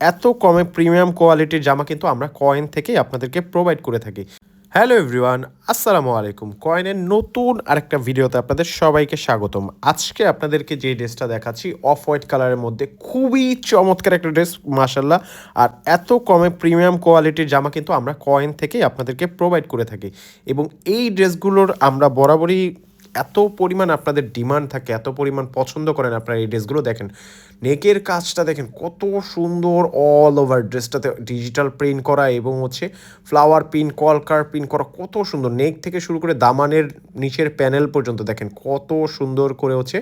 এত কমে প্রিমিয়াম কোয়ালিটির জামা কিন্তু আমরা কয়েন থেকেই আপনাদেরকে প্রোভাইড করে থাকি। হ্যালো এভরিওয়ান আসসালামু আলাইকুম। কয়েনের নতুন আরেকটা ভিডিওতে আপনাদের সবাইকে স্বাগতম। আজকে আপনাদেরকে যে ড্রেসটা দেখাচ্ছি অফ হোয়াইট কালারের মধ্যে খুবই চমৎকার একটা ড্রেস মাসাল্লাহ আর এত কমে প্রিমিয়াম কোয়ালিটির জামা কিন্তু আমরা কয়েন থেকেই আপনাদেরকে প্রোভাইড করে থাকি। এবং এই ড্রেসগুলোর আমরা বরাবরই এত পরিমাণ আপনাদের ডিমান্ড থাকে, এত পরিমাণ পছন্দ করেন আপনারা এই ড্রেসগুলো দেখেন। নেকের কাজটা দেখেন, কত সুন্দর অল ওভার ড্রেসটাতে ডিজিটাল প্রিন্ট করা এবং হচ্ছে ফ্লাওয়ার পিন কলকার পিন করা, কত সুন্দর। নেক থেকে শুরু করে দামানের নিচের প্যানেল পর্যন্ত দেখেন, কত সুন্দর করে হচ্ছে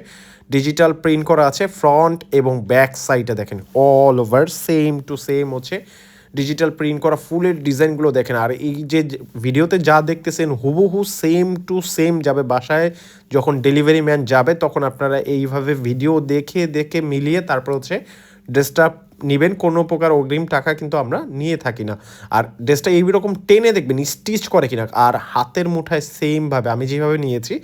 ডিজিটাল প্রিন্ট করা আছে ফ্রন্ট এবং ব্যাক সাইডে দেখেন all over same to same হচ্ছে ডিজিটাল প্রিন্ট করা ফুলের ডিজাইনগুলো দেখেন। আর এই যে ভিডিওতে যা দেখতেছেন, হুবহু সেম টু সেম যাবে বাসায়। যখন ডেলিভারি ম্যান যাবে, তখন আপনারা এইভাবে ভিডিও দেখে দেখে মিলিয়ে তারপর হচ্ছে ড্রেসটা নেবেন, কোনো প্রকার অগ্রিম টাকা কিন্তু আমরা নিয়ে থাকি না। আর ড্রেসটা এইরকম টেনে দেখবেন স্টিচ করে কিনা। আর হাতের মুঠায় সেমভাবে আমি যেভাবে নিয়েছি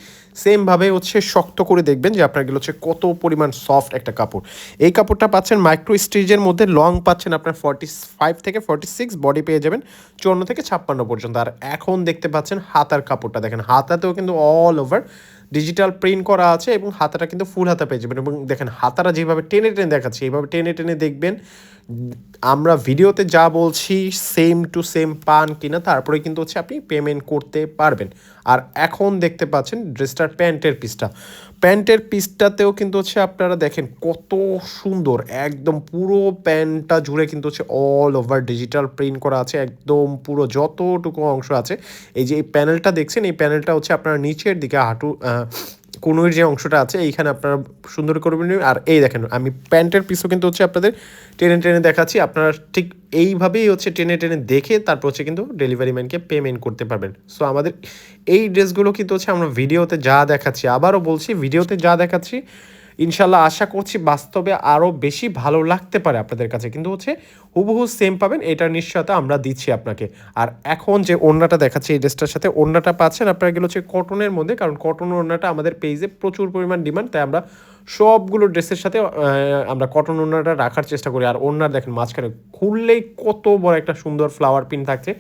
সেমভাবে হচ্ছে শক্ত করে দেখবেন যে আপনার গেলো হচ্ছে কত পরিমাণ সফট একটা কাপড়। এই কাপড়টা পাচ্ছেন মাইক্রো স্টিচের মধ্যে লং পাচ্ছেন আপনার ফর্টি ফাইভ থেকে ফর্টি সিক্স বডি পেয়ে যাবেন চুয়ান্ন থেকে ছাপ্পান্ন পর্যন্ত। আর এখন দেখতে পাচ্ছেন হাতার কাপড়টা, দেখেন হাতাতেও কিন্তু অল ওভার ডিজিটাল প্রিন্ট করা আছে এবং হাতাটা কিন্তু ফুল হাতা পেয়ে যাবেন এবং দেখেন হাতারা যেভাবে টেনে টেনে দেখাচ্ছে, এইভাবে টেনে টেনে দেখবেন আমরা ভিডিওতে যা বলছি সেম টু সেম পান কিনা, তারপরে কিন্তু হচ্ছে আপনি পেমেন্ট করতে পারবেন। আর এখন দেখতে পাচ্ছেন ড্রেসটার প্যান্টের পিসটা প্যান্টের পিসটাতেও কিন্তু হচ্ছে আপনারা দেখেন কত সুন্দর, একদম পুরো প্যান্টটা জুড়ে কিন্তু হচ্ছে অল ওভার ডিজিটাল প্রিন্ট করা আছে, একদম পুরো যতটুকু অংশ আছে। এই যে এই প্যানেলটা দেখছেন, এই প্যানেলটা হচ্ছে আপনারা নিচের দিকে হাঁটু কোনোর যে অংশটা আছে, এইখানে আপনারা সুন্দর করবেন আর এই দেখেন, আমি প্যান্টের পিসও কিন্তু হচ্ছে আপনাদের টেনে টেনে দেখাচ্ছি। আপনারা ঠিক এইভাবেই হচ্ছে টেনে টেনে দেখে তারপর হচ্ছে কিন্তু ডেলিভারি ম্যানকে পেমেন্ট করতে পারবেন। সো আমাদের এই ড্রেসগুলো কিন্তু হচ্ছে আমরা ভিডিওতে যা দেখাচ্ছি, আবারও বলছি ভিডিওতে যা দেখাচ্ছি ইনশাল্লাহ আশা করছি বাস্তবে আরও বেশি ভালো লাগতে পারে আপনাদের কাছে। কিন্তু হচ্ছে হুবহু সেম পাবেন এটার নিশ্চয়তা আমরা দিচ্ছি আপনাকে। আর এখন যে ওড়নাটা দেখাচ্ছি, এই ড্রেসটার সাথে ওড়নাটা পাচ্ছেন, আপনারা গেলো হচ্ছে কটনের মধ্যে, কারণ কটন ওড়নাটা আমাদের পেজে প্রচুর পরিমাণ ডিমান্ড তাই আমরা সবগুলো ড্রেসের সাথে আমরা কটন ওড়নাটা রাখার চেষ্টা করি। আর ওড়নার দেখেন মাঝখানে খুললেই কত বড় একটা সুন্দর ফ্লাওয়ার পিন থাকছে।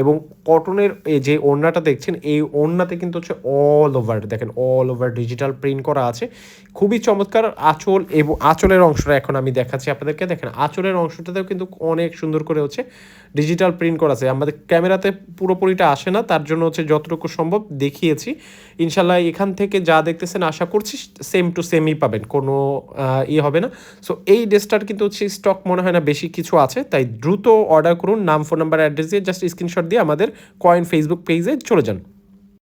এবং কটনের এই যে ওড়নাটা দেখছেন, এই ওড়নাতে কিন্তু হচ্ছে অল ওভার দেখেন অল ওভার ডিজিটাল প্রিন্ট করা আছে। খুবই চমৎকার আঁচল এবং আঁচলের অংশটা এখন আমি দেখাচ্ছি আপনাদেরকে। দেখেন আঁচলের অংশটাতেও কিন্তু অনেক সুন্দর করে হচ্ছে ডিজিটাল প্রিন্ট করা আছে। আমাদের ক্যামেরাতে পুরোপুরিটা আসে না, তার জন্য হচ্ছে যতটুকু সম্ভব দেখিয়েছি। ইনশাল্লাহ এখান থেকে যা দেখতেছেন আশা করছি সেম টু সেমই পাবেন, কোনো ই হবে না। সো এই ড্রেসটার কিন্তু হচ্ছে স্টক মনে হয় না বেশি কিছু আছে, তাই দ্রুত অর্ডার করুন, নাম ফোন নাম্বার অ্যাড্রেস দিয়ে জাস্ট স্ক্রিনশট দিয়ে আমাদের কয়েন ফেসবুক পেজে চলে যান।